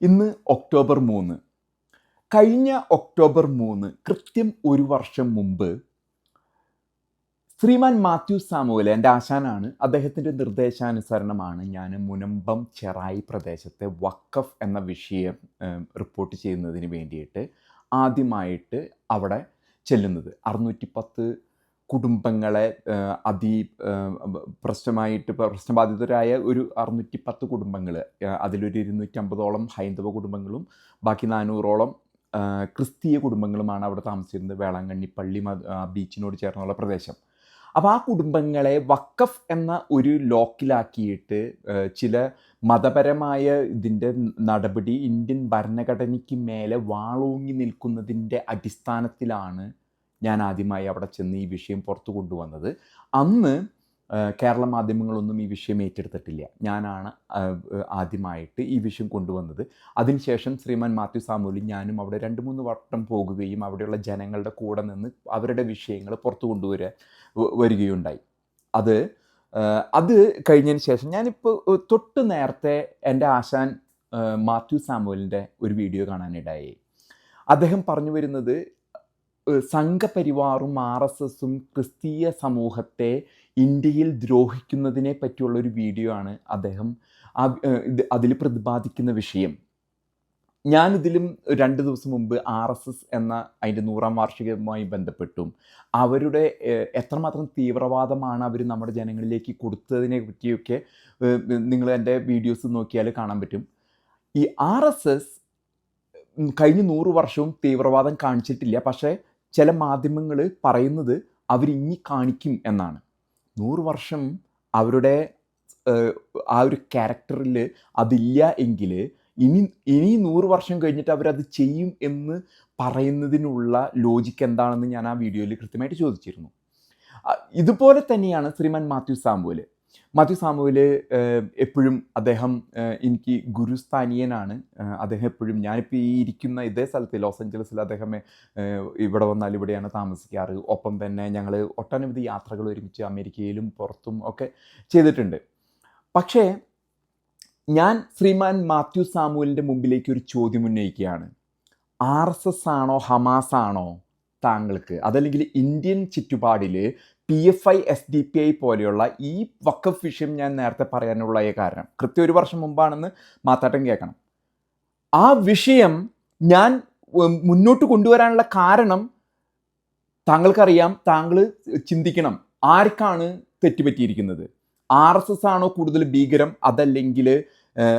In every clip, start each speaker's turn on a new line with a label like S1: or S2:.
S1: ഇന്ന് ഒക്ടോബർ മൂന്ന്. കഴിഞ്ഞ ഒക്ടോബർ മൂന്ന് കൃത്യം ഒരു വർഷം മുമ്പ് ശ്രീമാൻ മാത്യു സാമുവൽ എന്റെ ആശാനാണ് അദ്ദേഹത്തിന്റെ നിർദ്ദേശാനുസരണമാണ് ഞാൻ മുനമ്പം ചെറായി പ്രദേശത്തെ വക്കഫ് എന്ന വിഷയം റിപ്പോർട്ട് ചെയ്യുന്നതിന് വേണ്ടിയിട്ട് ആദ്യമായിട്ട് അവിടെ ചെല്ലുന്നത്. അറുന്നൂറ്റി പത്ത് കുടുംബങ്ങളെ അതി പ്രശ്നമായിട്ട് പ്രശ്നബാധിതരായ ഒരു അറുന്നൂറ്റി പത്ത് കുടുംബങ്ങൾ അതിലൊരു ഇരുന്നൂറ്റമ്പതോളം ഹൈന്ദവ കുടുംബങ്ങളും ബാക്കി നാനൂറോളം ക്രിസ്തീയ കുടുംബങ്ങളുമാണ് അവിടെ താമസിച്ചിരുന്നത്. വേളാങ്കണ്ണി പള്ളി ബീച്ചിനോട് ചേർന്നുള്ള പ്രദേശം. അപ്പോൾ ആ കുടുംബങ്ങളെ വക്കഫ് എന്ന ഒരു ലോക്കിലാക്കിയിട്ട് ചില മതപരമായ ഇതിന്റെ നടപടി ഇന്ത്യൻ ഭരണഘടനയ്ക്ക് മേലെ വാളൂങ്ങി നിൽക്കുന്നതിന്റെ അടിസ്ഥാനത്തിലാണ് ഞാൻ ആദ്യമായി അവിടെ ചെന്ന് ഈ വിഷയം പുറത്തു കൊണ്ടുവന്നത്. അന്ന് കേരള മാധ്യമങ്ങളൊന്നും ഈ വിഷയം ഏറ്റെടുത്തിട്ടില്ല. ഞാനാണ് ആദ്യമായിട്ട് ഈ വിഷയം കൊണ്ടുവന്നത്. അതിനുശേഷം ശ്രീമാൻ മാത്യു സാമൂലി ഞാനും അവിടെ രണ്ട് മൂന്ന് വട്ടം പോകുകയും അവിടെയുള്ള ജനങ്ങളുടെ കൂടെ നിന്ന് അവരുടെ വിഷയങ്ങൾ പുറത്തു കൊണ്ടുവരാൻ വരികയുണ്ടായി. അത് അത് കഴിഞ്ഞതിന് ശേഷം ഞാനിപ്പോൾ തൊട്ട് നേരത്തെ എന്റെ ആശാൻ മാത്യു സാമുവലിന്റെ ഒരു വീഡിയോ കാണാനിടയായി. അദ്ദേഹം പറഞ്ഞു വരുന്നത് സംഘപരിവാറും ആർ എസ് എസും ക്രിസ്തീയ സമൂഹത്തെ ഇന്ത്യയിൽ ദ്രോഹിക്കുന്നതിനെ പറ്റിയുള്ള ഒരു വീഡിയോ ആണ് അദ്ദേഹം അതിൽ പ്രതിപാദിക്കുന്ന വിഷയം. ഞാനിതിലും രണ്ട് ദിവസം മുമ്പ് ആർ എസ് എസ് എന്ന അതിന്റെ നൂറാം വാർഷികവുമായി ബന്ധപ്പെട്ടും. അവരുടെ എത്രമാത്രം തീവ്രവാദമാണ് അവർ നമ്മുടെ ജനങ്ങളിലേക്ക് കൊടുത്തതിനെ പറ്റിയൊക്കെ നിങ്ങൾ എന്റെ വീഡിയോസ് നോക്കിയാൽ കാണാൻ പറ്റും. ഈ ആർ എസ് എസ് കഴിഞ്ഞ നൂറ് വർഷവും തീവ്രവാദം കാണിച്ചിട്ടില്ല. പക്ഷേ ചില മാധ്യമങ്ങൾ പറയുന്നത് ഇനി കാണിക്കും എന്നാണ്. നൂറ് വർഷം അവരുടെ ആ ഒരു ക്യാരക്ടറിൽ അതില്ല എങ്കിൽ ഇനി ഇനി നൂറ് വർഷം കഴിഞ്ഞിട്ട് അവരത് ചെയ്യും എന്ന് പറയുന്നതിനുള്ള ലോജിക്ക് എന്താണെന്ന് ഞാൻ ആ വീഡിയോയിൽ കൃത്യമായിട്ട് ചോദിച്ചിരുന്നു. ഇതുപോലെ തന്നെയാണ് ശ്രീമാൻ മാത്യു സാമുവൽ മാത്യു സാമുവിൽ എപ്പോഴും അദ്ദേഹം എനിക്ക് ഗുരുസ്ഥാനീയനാണ്. അദ്ദേഹം എപ്പോഴും ഞാനിപ്പോൾ ഈ ഇരിക്കുന്ന ഇതേ സ്ഥലത്ത് ലോസ് ഏഞ്ചലസിൽ അദ്ദേഹം ഇവിടെ വന്നാൽ ഇവിടെയാണ് താമസിക്കാറ്. ഒപ്പം തന്നെ ഞങ്ങൾ ഒട്ടനവധി യാത്രകൾ ഒരുമിച്ച് അമേരിക്കയിലും പുറത്തും ഒക്കെ ചെയ്തിട്ടുണ്ട്. പക്ഷേ ഞാൻ ശ്രീമാൻ മാത്യു സാമുവലിന്റെ മുമ്പിലേക്ക് ഒരു ചോദ്യം ഉന്നയിക്കുകയാണ്. ആർ എസ് എസ് ആണോ ഹമാസ് ആണോ താങ്കൾക്ക്? അതല്ലെങ്കിൽ ഇന്ത്യൻ ചുറ്റുപാടിൽ P F I S D P I പോലെയുള്ള ഈ വക്കഫ് വിഷയം ഞാൻ നേരത്തെ പറയാനുള്ള കാരണം. കൃത്യം ഒരു വർഷം മുമ്പാണെന്ന് മാത്താട്ടം കേൾക്കണം. ആ വിഷയം ഞാൻ മുന്നോട്ട് കൊണ്ടുവരാനുള്ള കാരണം താങ്കൾക്കറിയാം താങ്കൾ ചിന്തിക്കണം ആർക്കാണ് തെറ്റുപറ്റിയിരിക്കുന്നത്? ആർ എസ് എസ് ആണോ കൂടുതൽ ഭീകരം? അതല്ലെങ്കിൽ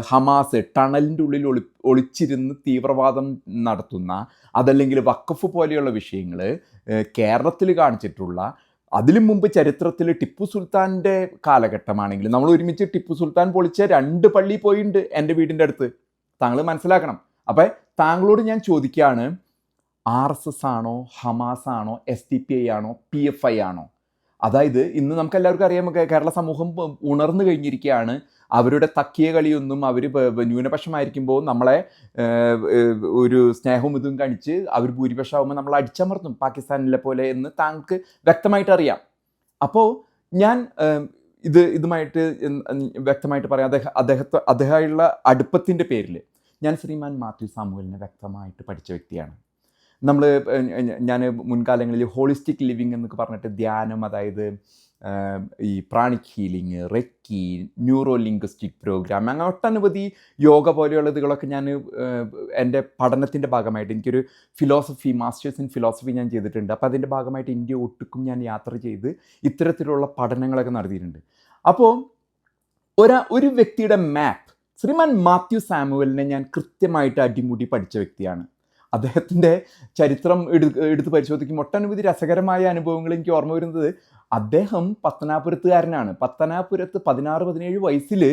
S1: ഹമാസ് ടണലിന്റെ ഉള്ളിൽ ഒളി ഒളിച്ചിരുന്ന് തീവ്രവാദം നടത്തുന്ന അതല്ലെങ്കിൽ വക്കഫ് പോലെയുള്ള വിഷയങ്ങൾ കേരളത്തിൽ കാണിച്ചിട്ടുള്ള അതിലും മുമ്പ് ചരിത്രത്തിൽ ടിപ്പു സുൽത്താന്റെ കാലഘട്ടമാണെങ്കിൽ നമ്മൾ ഒരുമിച്ച് ടിപ്പു സുൽത്താൻ പൊളിച്ച രണ്ട് പള്ളി പോയിണ്ട് എന്റെ വീടിന്റെ അടുത്ത്. താങ്കൾ മനസ്സിലാക്കണം. അപ്പം താങ്കളോട് ഞാൻ ചോദിക്കുകയാണ് ആർ എസ് എസ് ആണോ ഹമാസ് ആണോ എസ് ഡി പി ഐ ആണോ പി എഫ് ഐ ആണോ? അതായത് ഇന്ന് നമുക്ക് എല്ലാവർക്കും അറിയാം കേരള സമൂഹം ഉണർന്നു കഴിഞ്ഞിരിക്കുകയാണ്. അവരുടെ തക്കിയ കളിയൊന്നും അവർ ന്യൂനപക്ഷമായിരിക്കുമ്പോൾ നമ്മളെ ഒരു സ്നേഹവും ഇതും കാണിച്ച് അവർ ഭൂരിപക്ഷമാകുമ്പോൾ നമ്മൾ അടിച്ചമർത്തും പാകിസ്ഥാനിലെ പോലെ എന്ന് താങ്കൾക്ക് വ്യക്തമായിട്ട് അറിയാം. അപ്പോൾ ഞാൻ ഇത് ഇതുമായിട്ട് വ്യക്തമായിട്ട് പറയാം. അദ്ദേഹം അദ്ദേഹത്തെ അദ്ദേഹമായുള്ള അടുപ്പത്തിന്റെ പേരിൽ ഞാൻ ശ്രീമാൻ മാത്യു സാമുവലിനെ വ്യക്തമായിട്ട് പഠിച്ച വ്യക്തിയാണ്. നമ്മൾ ഞാൻ മുൻകാലങ്ങളിൽ ഹോളിസ്റ്റിക് ലിവിങ് എന്നൊക്കെ പറഞ്ഞിട്ട് ധ്യാനം അതായത് ഈ pranic healing reiki neuro linguistic program അങ്ങനെ ഒട്ടനവധി യോഗ പോലെയുള്ള ഇതുകളൊക്കെ ഞാൻ എന്റെ പഠനത്തിന്റെ ഭാഗമായിട്ട് എനിക്കൊരു ഫിലോസഫി മാസ്റ്റേഴ്സ് ഇൻ ഫിലോസഫി ഞാൻ ചെയ്തിട്ടുണ്ട്. അപ്പോൾ അതിന്റെ ഭാഗമായിട്ട് ഇന്ത്യ ഒട്ടുക്കും ഞാൻ യാത്ര ചെയ്ത് ഇത്തരത്തിലുള്ള പഠനങ്ങളൊക്കെ നടത്തിയിട്ടുണ്ട്. അപ്പോൾ ഒരാ ഒരു വ്യക്തിയുടെ മാപ്പ് ശ്രീമാൻ മാത്യു സാമുവലിനെ ഞാൻ കൃത്യമായിട്ട് അടിമുടി പഠിച്ച വ്യക്തിയാണ്. അദ്ദേഹത്തിന്റെ ചരിത്രം എടു എടുത്ത് പരിശോധിക്കുമ്പോൾ ഒട്ടനവധി രസകരമായ അനുഭവങ്ങൾ എനിക്ക് ഓർമ്മ വരുന്നത് അദ്ദേഹം പത്തനാപുരത്തുകാരനാണ്. പത്തനാപുരത്ത് പതിനാറ് പതിനേഴ് വയസ്സിൽ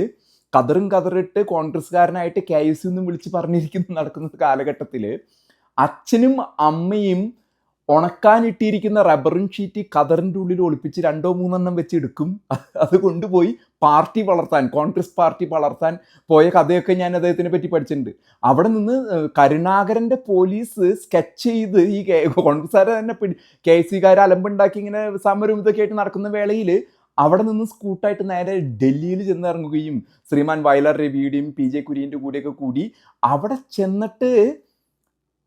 S1: കതറും കതറിട്ട് കോൺഗ്രസ്സുകാരനായിട്ട് കെ എസ് നിന്നും വിളിച്ച് പറഞ്ഞിരിക്കുന്ന നടക്കുന്ന കാലഘട്ടത്തിൽ അച്ഛനും അമ്മയും ഉണക്കാനിട്ടിരിക്കുന്ന റബ്ബറും ഷീറ്റ് കതറിന്റെ ഉള്ളിൽ ഒളിപ്പിച്ച് രണ്ടോ മൂന്നെണ്ണം വെച്ച് എടുക്കും. അത് കൊണ്ടുപോയി പാർട്ടി വളർത്താൻ കോൺഗ്രസ് പാർട്ടി വളർത്താൻ പോയ കഥയൊക്കെ ഞാൻ അദ്ദേഹത്തിനെ പറ്റി പഠിച്ചിട്ടുണ്ട്. അവിടെ നിന്ന് കരുണാകരന്റെ പോലീസ് സ്കെച്ച് ചെയ്ത് ഈ കോൺഗ്രസ്സുകാരെ തന്നെ പിടി കെ സി സിക്കാർ അലമ്പുണ്ടാക്കി ഇങ്ങനെ സമരം ഇതൊക്കെ ആയിട്ട് നടക്കുന്ന വേളയിൽ അവിടെ നിന്ന് സ്കൂട്ടായിട്ട് നേരെ ഡൽഹിയിൽ ചെന്നിറങ്ങുകയും ശ്രീമാൻ വയലാർ രവിയുടെയും പി ജെ കുര്യന്റെ കൂടെയൊക്കെ കൂടി അവിടെ ചെന്നിട്ട്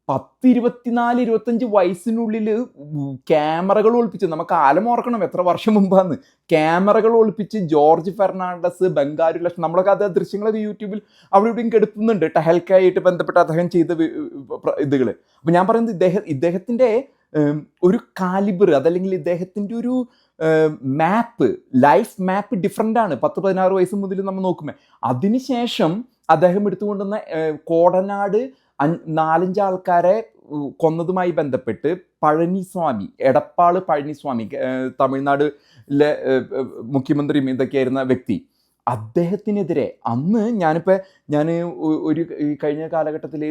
S1: പത്ത് ഇരുപത്തിനാല് ഇരുപത്തഞ്ച് വയസ്സിനുള്ളിൽ ക്യാമറകൾ ഒളിപ്പിച്ച് നമുക്ക് കാലം ഓർക്കണം എത്ര വർഷം മുമ്പാന്ന്. ക്യാമറകൾ ഒളിപ്പിച്ച് ജോർജ് ഫെർണാണ്ടസ് ബംഗാരു ലക്ഷം നമ്മളൊക്കെ അത് ദൃശ്യങ്ങളൊക്കെ യൂട്യൂബിൽ അവിടെ ഇവിടെയും കെടുത്തുന്നുണ്ട് ടഹൽക്കായിട്ട് ബന്ധപ്പെട്ട് അദ്ദേഹം ചെയ്ത ഇതുകൾ അപ്പം ഞാൻ പറയുന്നത് ഇദ്ദേഹം ഇദ്ദേഹത്തിന്റെ ഒരു കാലിബർ അതല്ലെങ്കിൽ ഇദ്ദേഹത്തിന്റെ ഒരു മാപ്പ് ലൈഫ് മാപ്പ് ഡിഫറെന്റ് ആണ് പത്ത് പതിനാറ് വയസ്സ് മുതൽ നമ്മൾ നോക്കുമ്പോൾ അതിനുശേഷം അദ്ദേഹം എടുത്തുകൊണ്ടുവന്ന കോടനാട് നാലഞ്ച് ആൾക്കാരെ കൊന്നതുമായി ബന്ധപ്പെട്ട് പഴനിസ്വാമി എടപ്പാൾ പഴനിസ്വാമി തമിഴ്നാടിലെ മുഖ്യമന്ത്രിയും ഇതൊക്കെയായിരുന്ന വ്യക്തി. അദ്ദേഹത്തിനെതിരെ അന്ന് ഞാനിപ്പോൾ ഞാൻ ഒരു കഴിഞ്ഞ കാലഘട്ടത്തിൽ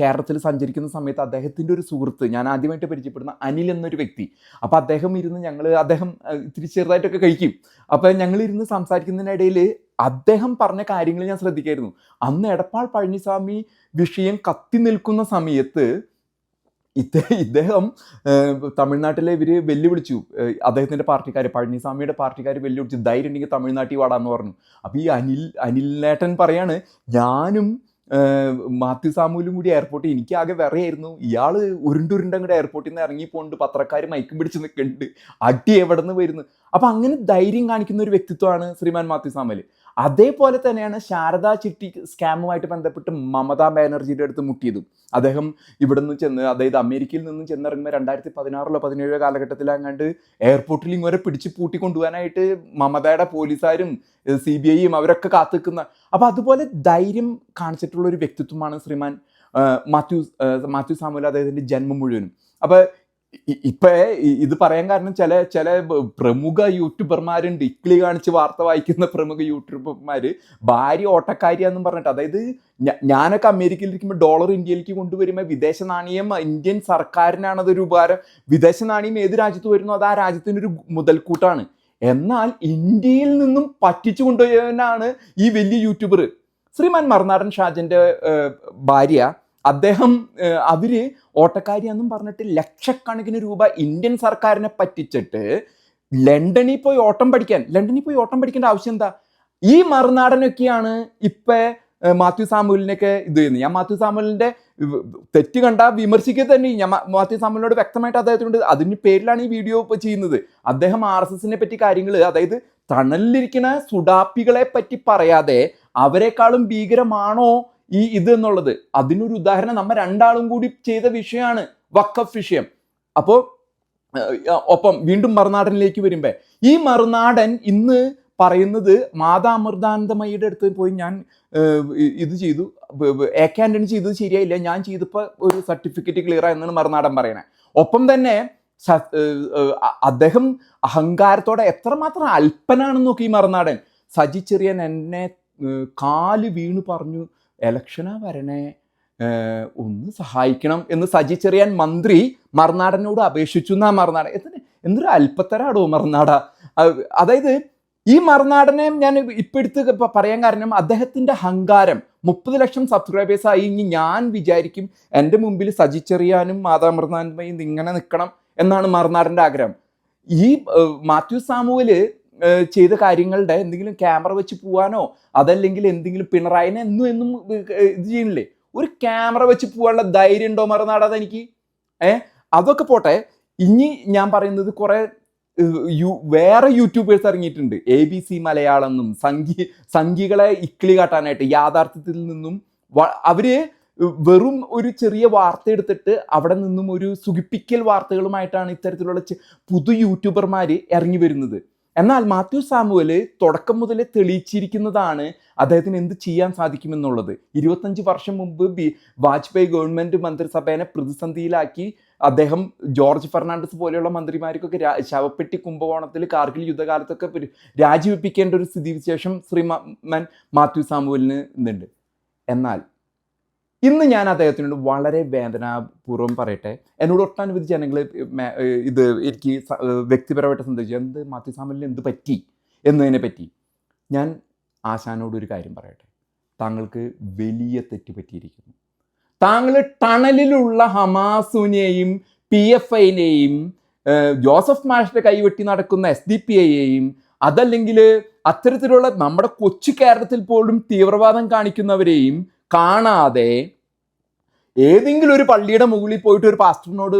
S1: കേരളത്തിൽ സഞ്ചരിക്കുന്ന സമയത്ത് അദ്ദേഹത്തിന്റെ ഒരു സുഹൃത്ത് ഞാൻ ആദ്യമായിട്ട് പരിചയപ്പെടുന്ന അനിൽ എന്നൊരു വ്യക്തി. അപ്പോൾ അദ്ദേഹം ഇരുന്ന് ഞങ്ങൾ അദ്ദേഹം ഇത്തിരി ചെറുതായിട്ടൊക്കെ കഴിക്കും. അപ്പോൾ ഞങ്ങൾ ഇരുന്ന് സംസാരിക്കുന്നതിനിടയിൽ അദ്ദേഹം പറഞ്ഞ കാര്യങ്ങൾ ഞാൻ ശ്രദ്ധിക്കായിരുന്നു. അന്ന് എടപ്പാൾ പഴനിസ്വാമി വിഷയം കത്തി നിൽക്കുന്ന സമയത്ത് ഇദ്ദേഹം ഇദ്ദേഹം തമിഴ്നാട്ടിലെ ഇവർ വെല്ലുവിളിച്ചു. അദ്ദേഹത്തിന്റെ പാർട്ടിക്കാർ പഴനിസ്വാമിയുടെ പാർട്ടിക്കാർ വെല്ലുവിളിച്ചു ധൈര്യം ഉണ്ടെങ്കിൽ തമിഴ്നാട്ടിൽ വാടാന്ന് പറഞ്ഞു. അപ്പോൾ ഈ അനിൽ അനിൽ നേട്ടൻ പറയാണ് ഞാനും മാത്യു സാമുവിലും കൂടി എയർപോർട്ടിൽ എനിക്ക് ആകെ വിറയായിരുന്നു. ഇയാൾ ഉരുണ്ടുരുണ്ടങ്ങടെ എയർപോർട്ടിൽ നിന്ന് ഇറങ്ങി പോകുന്നുണ്ട് പത്രക്കാർ മൈക്കും പിടിച്ച് നിൽക്കുന്നുണ്ട് അടി എവിടെ നിന്ന് വരുന്നു? അപ്പം അങ്ങനെ ധൈര്യം കാണിക്കുന്ന ഒരു വ്യക്തിത്വമാണ് ശ്രീമാൻ മാത്യു സാമൽ അതേപോലെ തന്നെയാണ് ശാരദാ ചിട്ടി സ്കാമുമായിട്ട് ബന്ധപ്പെട്ട് മമതാ ബാനർജിയുടെ അടുത്ത് മുട്ടിയതും. അദ്ദേഹം ഇവിടെ നിന്ന് ചെന്ന് അതായത് അമേരിക്കയിൽ നിന്ന് ചെന്നിറങ്ങുമ്പോൾ രണ്ടായിരത്തി പതിനാറിലോ പതിനേഴോ കാലഘട്ടത്തിലങ്ങാണ്ട് എയർപോർട്ടിൽ ഇങ്ങനെ പിടിച്ച് പൂട്ടി കൊണ്ടുപോകാനായിട്ട് മമതയുടെ പോലീസാരും സി ബി ഐയും അവരൊക്കെ കാത്തുനിൽക്കുന്ന. അപ്പോൾ അതുപോലെ ധൈര്യം കാണിച്ചിട്ടുള്ള ഒരു വ്യക്തിത്വമാണ് ശ്രീമാൻ മാത്യു മാത്യു സാമുൽ അദ്ദേഹത്തിന്റെ ജന്മം മുഴുവനും. അപ്പോൾ ഇപ്പൊ ഇത് പറയാൻ കാരണം ചില ചില പ്രമുഖ യൂട്യൂബർമാരുണ്ട്. ഇക്ലി കാണിച്ച് വാർത്ത വായിക്കുന്ന പ്രമുഖ യൂട്യൂബർമാര് ഭാര്യ ഓട്ടക്കാരിയാന്നും പറഞ്ഞിട്ട് അതായത് ഞാനൊക്കെ അമേരിക്കയിൽ ഇരിക്കുമ്പോൾ ഡോളർ ഇന്ത്യയിലേക്ക് കൊണ്ടുവരുമ്പോൾ വിദേശ നാണയം ഇന്ത്യൻ സർക്കാരിനാണ് അതൊരു ഉപകാരം. വിദേശ നാണയം ഏത് രാജ്യത്ത് വരുന്നു അത് ആ രാജ്യത്തിനൊരു മുതൽക്കൂട്ടാണ്. എന്നാൽ ഇന്ത്യയിൽ നിന്നും പറ്റിച്ചു കൊണ്ടുപോയവനാണ് ഈ വലിയ യൂട്യൂബർ. ശ്രീമാൻ മറുനാടൻ ഷാജന്റെ ഭാര്യ അദ്ദേഹം അവർ ഓട്ടക്കാരിയാന്നും പറഞ്ഞിട്ട് ലക്ഷക്കണക്കിന് രൂപ ഇന്ത്യൻ സർക്കാരിനെ പറ്റിച്ചിട്ട് ലണ്ടനിൽ പോയി ഓട്ടം പഠിക്കാൻ ലണ്ടനിൽ പോയി ഓട്ടം പഠിക്കേണ്ട ആവശ്യം എന്താ? ഈ മറുനാടനൊക്കെയാണ് ഇപ്പൊ മാത്യു സാമുലിനൊക്കെ ഇത് ചെയ്യുന്നത്. ഞാൻ മാത്യു സാമുലിന്റെ തെറ്റ് കണ്ട വിമർശിക്കുക തന്നെ. ഞാൻ മാത്യു സാമുലിനോട് വ്യക്തമായിട്ട് അദ്ദേഹത്തിനോട് അതിന് പേരിലാണ് ഈ വീഡിയോ ഇപ്പോൾ ചെയ്യുന്നത്. അദ്ദേഹം ആർ എസ് എസിനെ പറ്റി കാര്യങ്ങൾ അതായത് തണലിലിരിക്കുന്ന സുഡാപ്പികളെ പറ്റി പറയാതെ അവരെക്കാളും ഭീകരമാണോ ഈ ഇത് എന്നുള്ളത്. അതിനൊരു ഉദാഹരണം നമ്മ രണ്ടാളും കൂടി ചെയ്ത വിഷയമാണ് വക്കഫ് വിഷയം. അപ്പോൾ ഒപ്പം വീണ്ടും മറുനാടനിലേക്ക് വരുമ്പോ ഈ മറുനാടൻ ഇന്ന് പറയുന്നത് മാതാ അമൃതാനന്ദമയുടെ അടുത്ത് പോയി ഞാൻ ഇത് ചെയ്തു. എ കെ ആന്റണി ചെയ്തത് ശരിയായില്ല. ഞാൻ ചെയ്തപ്പോൾ ഒരു സർട്ടിഫിക്കറ്റ് ക്ലിയർ ആയെന്നാണ് മറുനാടൻ പറയണത് ഒപ്പം തന്നെ അദ്ദേഹം അഹങ്കാരത്തോടെ എത്രമാത്രം അല്പനാണെന്ന് നോക്കി മറുനാടൻ. സജി ചെറിയൻ എന്നെ കാൽ വീണ് പറഞ്ഞു. എലക്ഷനാ വരണേ ഒന്ന് സഹായിക്കണം എന്ന് സജി ചെറിയാൻ മന്ത്രി മറുനാടനോട് അപേക്ഷിച്ചു എന്നാ മറുനാടൻ. എന്തിന് എന്തൊരു അല്പത്തരാടോ മറുനാട. അത് അതായത് ഈ മറുനാടനെ ഞാൻ ഇപ്പം എടുത്ത് പറയാൻ കാരണം അദ്ദേഹത്തിന്റെ അഹങ്കാരം മുപ്പത് ലക്ഷം സബ്സ്ക്രൈബേഴ്സ് ആയി ഇനി ഞാൻ വിചാരിക്കും എന്റെ മുമ്പിൽ സജിച്ചെറിയാനും മാതാ മൃതാനന്ദമയും ഇങ്ങനെ നിൽക്കണം എന്നാണ് മറുനാടന്റെ ആഗ്രഹം. ഈ മാത്യു സാമുവൽ ചെയ്ത കാര്യങ്ങളുടെ എന്തെങ്കിലും ക്യാമറ വെച്ച് പോവാനോ അതല്ലെങ്കിൽ എന്തെങ്കിലും പിണറായിനെ എന്നും എന്നും ഇത് ചെയ്യണില്ലേ? ഒരു ക്യാമറ വെച്ച് പോവാനുള്ള ധൈര്യം ഉണ്ടോ മറന്നാടാ എനിക്ക് ഏ അതൊക്കെ പോട്ടെ. ഇനി ഞാൻ പറയുന്നത് കുറെ യു- വേറെ യൂട്യൂബേഴ്സ് ഇറങ്ങിയിട്ടുണ്ട്. എ ബി സി മലയാളം എന്നും സംഗീ സംഘികളെ ഇക്കിളി കാട്ടാനായിട്ട് യാഥാർത്ഥ്യത്തിൽ നിന്നും അവർ വെറും ഒരു ചെറിയ വാർത്ത എടുത്തിട്ട് അവിടെ നിന്നും ഒരു സുഖിപ്പിക്കൽ വാർത്തകളുമായിട്ടാണ് ഇത്തരത്തിലുള്ള പുതു യൂട്യൂബർമാർ ഇറങ്ങി വരുന്നത്. എന്നാൽ മാത്യു സാമുവൽ തുടക്കം മുതലേ തെളിയിച്ചിരിക്കുന്നതാണ് അദ്ദേഹത്തിന് എന്ത് ചെയ്യാൻ സാധിക്കുമെന്നുള്ളത്. ഇരുപത്തഞ്ച് വർഷം മുമ്പ് ബി വാജ്പേയി ഗവൺമെന്റ് മന്ത്രിസഭേനെ പ്രതിസന്ധിയിലാക്കി അദ്ദേഹം ജോർജ് ഫെർണാണ്ടസ് പോലെയുള്ള മന്ത്രിമാർക്കൊക്കെ ശവപ്പെട്ടി കുംഭകോണത്തിൽ കാർഗിൽ യുദ്ധകാലത്തൊക്കെ രാജിവെപ്പിക്കേണ്ട ഒരു സ്ഥിതിവിശേഷം ശ്രീ മൻ മാത്യു സാമുവലിന് ഇന്നുണ്ട്. എന്നാൽ ഇന്ന് ഞാൻ അദ്ദേഹത്തിനോട് വളരെ വേദനാപൂർവം പറയട്ടെ. എന്നോട് ഒട്ടനവധി ജനങ്ങൾ ഇത് എനിക്ക് വ്യക്തിപരമായിട്ട് സന്ദേശിച്ചു. എന്ത് മാത്യു സാമുവലിന് എന്ത് പറ്റി എന്നതിനെ പറ്റി ഞാൻ ആശാനോട് ഒരു കാര്യം പറയട്ടെ. താങ്കൾക്ക് വലിയ തെറ്റ് പറ്റിയിരിക്കുന്നു താങ്കൾ ടണലിലുള്ള ഹമാസുനെയും പി എഫ് ഐനെയും ജോസഫ് മാഷിന്റെ കൈവെട്ടി നടക്കുന്ന എസ് ഡി പി ഐയെയും അതല്ലെങ്കിൽ അത്തരത്തിലുള്ള നമ്മുടെ കൊച്ചു കേരളത്തിൽ പോലും തീവ്രവാദം കാണിക്കുന്നവരെയും കാണാതെ ഏതെങ്കിലും ഒരു പള്ളിയുടെ മുകളിൽ പോയിട്ട് ഒരു പാസ്റ്ററിനോട്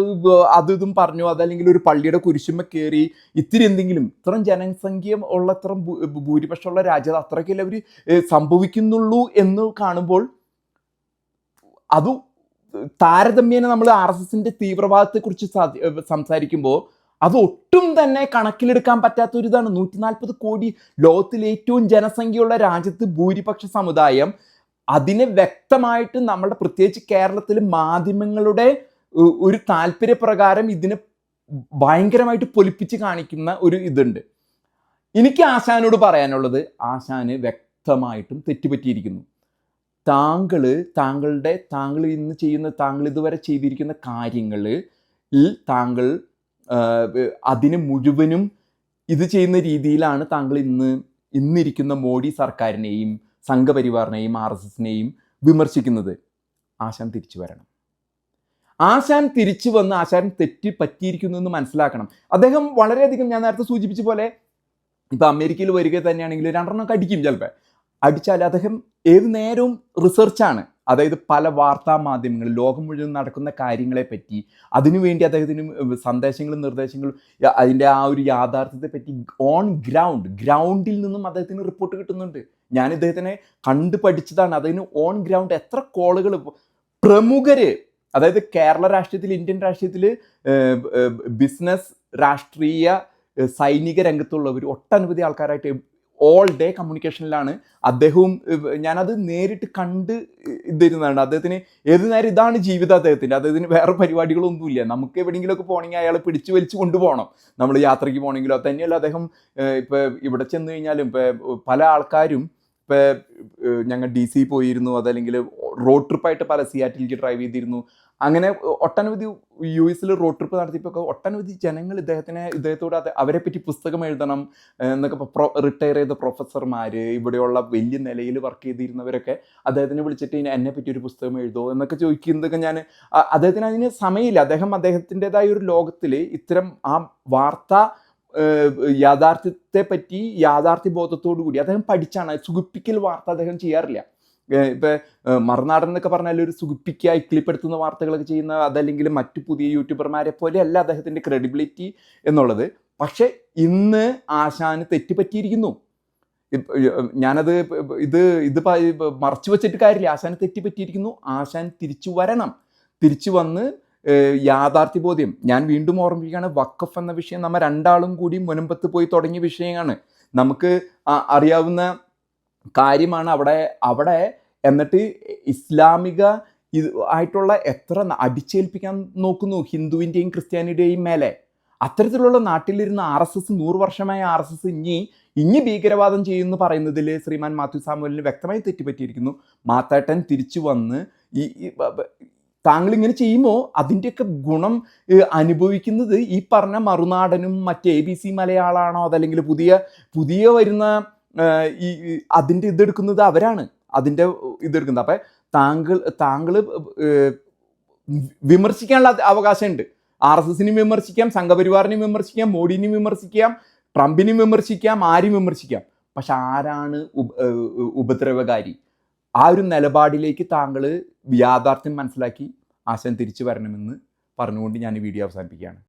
S1: അത് ഇതും പറഞ്ഞു അതല്ലെങ്കിൽ ഒരു പള്ളിയുടെ കുരിശുമ്മ കയറി ഇത്തിരി എന്തെങ്കിലും ഇത്രയും ജനസംഖ്യ ഉള്ള ഇത്രയും ഭൂരിപക്ഷമുള്ള രാജ്യത്ത് അത്രയ്ക്കല്ലേ അവർ സംഭവിക്കുന്നുള്ളൂ എന്ന് കാണുമ്പോൾ അത് താരതമ്യേന നമ്മൾ ആർ എസ് എസിന്റെ തീവ്രവാദത്തെക്കുറിച്ച് സംസാരിക്കുമ്പോൾ അത് ഒട്ടും തന്നെ കണക്കിലെടുക്കാൻ പറ്റാത്ത ഒരു ഇതാണ് നൂറ്റി നാൽപ്പത് കോടി ലോകത്തിലെ ഏറ്റവും ജനസംഖ്യയുള്ള രാജ്യത്ത് ഭൂരിപക്ഷ സമുദായം അതിനെ വ്യക്തമായിട്ട് നമ്മുടെ പ്രത്യേകിച്ച് കേരളത്തിൽ മാധ്യമങ്ങളുടെ ഒരു താല്പര്യപ്രകാരം ഇതിനെ ഭയങ്കരമായിട്ട് പൊലിപ്പിച്ച് കാണിക്കുന്ന ഒരു ഇതുണ്ട്. എനിക്ക് ആശാനോട് പറയാനുള്ളത് ആശാന് വ്യക്തമായിട്ടും തെറ്റുപറ്റിയിരിക്കുന്നു. താങ്കൾ താങ്കളുടെ താങ്കൾ ഇന്ന് ചെയ്യുന്ന താങ്കൾ ഇതുവരെ ചെയ്തിരിക്കുന്ന കാര്യങ്ങളിൽ താങ്കൾ അതിന് മുഴുവനും ഇത് ചെയ്യുന്ന രീതിയിലാണ് താങ്കൾ ഇന്ന് ഇന്നിരിക്കുന്ന മോഡി സർക്കാരിനെയും സംഘപരിവാറിനെയും ആർ എസ് എസിനെയും വിമർശിക്കുന്നത് ആശാൻ തിരിച്ചു വരണം. ആശാൻ തിരിച്ചു വന്ന് ആശാൻ തെറ്റി പറ്റിയിരിക്കുന്നു എന്ന് മനസ്സിലാക്കണം. അദ്ദേഹം വളരെയധികം ഞാൻ നേരത്തെ സൂചിപ്പിച്ച പോലെ ഇപ്പൊ അമേരിക്കയിൽ വരിക തന്നെയാണെങ്കിൽ രണ്ടെണ്ണം കടിക്കും ചിലപ്പോൾ അടിച്ചാൽ അദ്ദേഹം ഏത് നേരവും റിസർച്ചാണ് അതായത് പല വാർത്താ മാധ്യമങ്ങൾ ലോകം മുഴുവൻ നടക്കുന്ന കാര്യങ്ങളെ പറ്റി അതിനുവേണ്ടി അദ്ദേഹത്തിന് സന്ദേശങ്ങളും നിർദ്ദേശങ്ങളും അതിന്റെ ആ ഒരു യാഥാർത്ഥ്യത്തെ പറ്റി ഓൺ ഗ്രൗണ്ട് ഗ്രൗണ്ടിൽ നിന്നും അദ്ദേഹത്തിന് റിപ്പോർട്ട് കിട്ടുന്നുണ്ട്. ഞാൻ ഇദ്ദേഹത്തിനെ കണ്ടു പഠിച്ചതാണ്. അതിന് ഓൺ ഗ്രൗണ്ട് എത്ര കോളുകൾ പ്രമുഖര് അതായത് കേരള രാഷ്ട്രീയത്തിൽ ഇന്ത്യൻ രാഷ്ട്രീയത്തിൽ ബിസിനസ് രാഷ്ട്രീയ സൈനിക രംഗത്തുള്ളവർ ഒട്ടനവധി ആൾക്കാരായിട്ട് ഓൾ ഡേ കമ്മ്യൂണിക്കേഷനിലാണ് അദ്ദേഹവും ഞാനത് നേരിട്ട് കണ്ട് ഇതിരുന്നതാണ് അദ്ദേഹത്തിന് ഏത് നേരം ഇതാണ് ജീവിതം അദ്ദേഹത്തിന്റെ? അദ്ദേഹത്തിന് വേറെ പരിപാടികളൊന്നുമില്ല. നമുക്ക് എവിടെയെങ്കിലുമൊക്കെ പോകണമെങ്കിൽ അയാളെ പിടിച്ചു വലിച്ചു കൊണ്ടുപോകണം. നമ്മൾ യാത്രയ്ക്ക് പോകണമെങ്കിലോ തന്നെയല്ല അദ്ദേഹം ഇപ്പോൾ ഇപ്പൊ ഇവിടെ ചെന്ന് കഴിഞ്ഞാലും ഇപ്പോൾ പല ആൾക്കാരും ഇപ്പോൾ ഞങ്ങൾ ഡി സി പോയിരുന്നു. അതല്ലെങ്കിൽ റോഡ് ട്രിപ്പായിട്ട് പല സിയാറ്റിലേക്ക് ഡ്രൈവ് ചെയ്തിരുന്നു. അങ്ങനെ ഒട്ടനവധി യു എസിൽ റോഡ് ട്രിപ്പ് നടത്തിയപ്പോൾ ഒട്ടനവധി ജനങ്ങൾ ഇദ്ദേഹത്തിനെ ഇദ്ദേഹത്തോട് അത് അവരെ പറ്റി പുസ്തകം എഴുതണം എന്നൊക്കെ റിട്ടയർ ചെയ്ത പ്രൊഫസർമാർ ഇവിടെയുള്ള വലിയ നിലയിൽ വർക്ക് ചെയ്തിരുന്നവരൊക്കെ അദ്ദേഹത്തിനെ വിളിച്ചിട്ട് എന്നെ പറ്റി ഒരു പുസ്തകം എഴുതുമോ എന്നൊക്കെ ചോദിക്കുന്നതൊക്കെ ഞാൻ അദ്ദേഹത്തിന് അതിന് സമയമില്ല. അദ്ദേഹം അദ്ദേഹത്തിന്റെതായ ഒരു ലോകത്തിൽ ഇത്തരം ആ വാർത്ത യാഥാർത്ഥ്യത്തെ പറ്റി യാഥാർത്ഥ്യ ബോധത്തോടു കൂടി അദ്ദേഹം പഠിച്ചാണ് സുഖിപ്പിക്കൽ വാർത്ത അദ്ദേഹം ചെയ്യാറില്ല. ഏഹ് ഇപ്പൊ ഏഹ് മറുനാടൻ എന്നൊക്കെ പറഞ്ഞാൽ ഒരു സുഖിപ്പിക്കുക ഇക്ലിപ്പെടുത്തുന്ന വാർത്തകളൊക്കെ ചെയ്യുന്ന അതല്ലെങ്കിൽ മറ്റു പുതിയ യൂട്യൂബർമാരെ പോലെ അല്ല അദ്ദേഹത്തിന്റെ ക്രെഡിബിലിറ്റി എന്നുള്ളത്. പക്ഷേ ഇന്ന് ആശാന് തെറ്റുപറ്റിയിരിക്കുന്നു. ഞാനത് ഇത് ഇത് മറച്ചു വെച്ചിട്ട് കാര്യമില്ല. ആശാന് തെറ്റുപറ്റിയിരിക്കുന്നു. ആശാൻ തിരിച്ചു വരണം. തിരിച്ചു വന്ന് യാഥാർത്ഥ്യ ബോധ്യം. ഞാൻ വീണ്ടും ഓർമ്മിക്കുകയാണ് വക്കഫ് എന്ന വിഷയം നമ്മൾ രണ്ടാളും കൂടി മുനമ്പത്ത് പോയി തുടങ്ങിയ വിഷയമാണ്. നമുക്ക് അറിയാവുന്ന കാര്യമാണ് അവിടെ അവിടെ എന്നിട്ട് ഇസ്ലാമിക ഇത് ആയിട്ടുള്ള എത്ര അടിച്ചേൽപ്പിക്കാൻ നോക്കുന്നു ഹിന്ദുവിന്റെയും ക്രിസ്ത്യാനിയുടെയും മേലെ. അത്തരത്തിലുള്ള നാട്ടിലിരുന്ന ആർ എസ് എസ് നൂറ് വർഷമായ ആർ എസ് എസ് ഇനി ഇനി ഭീകരവാദം ചെയ്യുമെന്ന് പറയുന്നതിൽ ശ്രീമാൻ മാത്യു സാമുവലിന് വ്യക്തമായി തെറ്റുപറ്റിയിരിക്കുന്നു. മാത്തേട്ടൻ തിരിച്ചു വന്ന് ഈ താങ്കൾ ഇങ്ങനെ ചെയ്യുമ്പോൾ അതിന്റെയൊക്കെ ഗുണം അനുഭവിക്കുന്നത് ഈ പറഞ്ഞ മറുനാടനും മറ്റേ എ ബി സി മലയാളാണോ അതല്ലെങ്കിൽ പുതിയ പുതിയ വരുന്ന ഈ അതിന്റെ ഇതെടുക്കുന്നത് അവരാണ്. അതിന്റെ ഇതെടുക്കുന്നത് അപ്പം താങ്കൾ താങ്കൾ വിമർശിക്കാനുള്ള അവകാശമുണ്ട്. ആർ എസ് എസിനെയും വിമർശിക്കാം സംഘപരിവാറിനെയും വിമർശിക്കാം മോഡിനെയും വിമർശിക്കാം ട്രംപിനെയും വിമർശിക്കാം ആരെയും വിമർശിക്കാം. പക്ഷെ ആരാണ് ഉപദ്രവകാരി? ആ ഒരു നിലപാടിലേക്ക് താങ്കൾ യാഥാർത്ഥ്യം മനസ്സിലാക്കി ആശയം തിരിച്ചു വരണമെന്ന് പറഞ്ഞുകൊണ്ട് ഞാൻ ഈ വീഡിയോ അവസാനിപ്പിക്കുകയാണ്.